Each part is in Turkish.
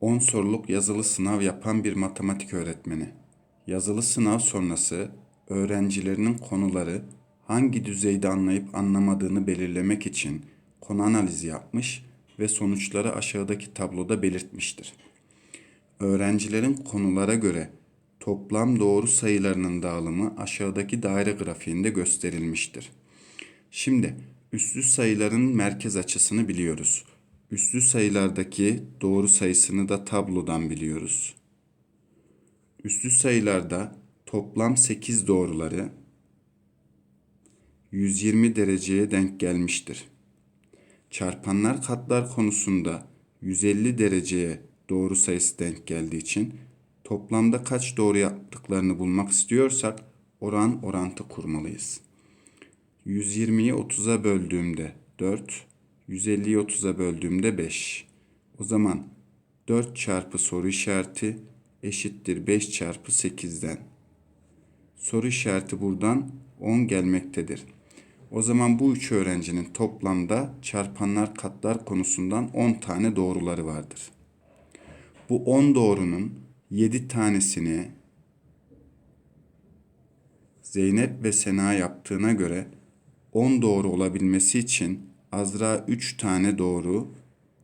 10 soruluk yazılı sınav yapan bir matematik öğretmeni. Yazılı sınav sonrası öğrencilerinin konuları hangi düzeyde anlayıp anlamadığını belirlemek için konu analizi yapmış ve sonuçları aşağıdaki tabloda belirtmiştir. Öğrencilerin konulara göre toplam doğru sayılarının dağılımı aşağıdaki daire grafiğinde gösterilmiştir. Şimdi üslü sayıların merkez açısını biliyoruz. Üslü sayılardaki doğru sayısını da tablodan biliyoruz. Üslü sayılarda toplam 8 doğruları 120 dereceye denk gelmiştir. Çarpanlar katlar konusunda 150 dereceye doğru sayısı denk geldiği için toplamda kaç doğru yaptıklarını bulmak istiyorsak oran orantı kurmalıyız. 120'yi 30'a böldüğümde 4, 150'yi 30'a böldüğümde 5. O zaman 4 çarpı soru işareti eşittir 5 çarpı 8'den. Soru işareti buradan 10 gelmektedir. O zaman bu üç öğrencinin toplamda çarpanlar katlar konusundan 10 tane doğruları vardır. Bu 10 doğrunun 7 tanesini Zeynep ve Sena yaptığına göre 10 doğru olabilmesi için Azra 3 tane doğru,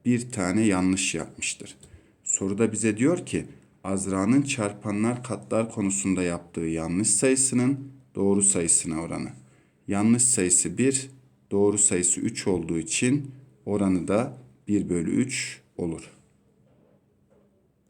1 tane yanlış yapmıştır. Soruda bize diyor ki Azra'nın çarpanlar katlar konusunda yaptığı yanlış sayısının doğru sayısına oranı. Yanlış sayısı 1, doğru sayısı 3 olduğu için oranı da 1 bölü 3 olur.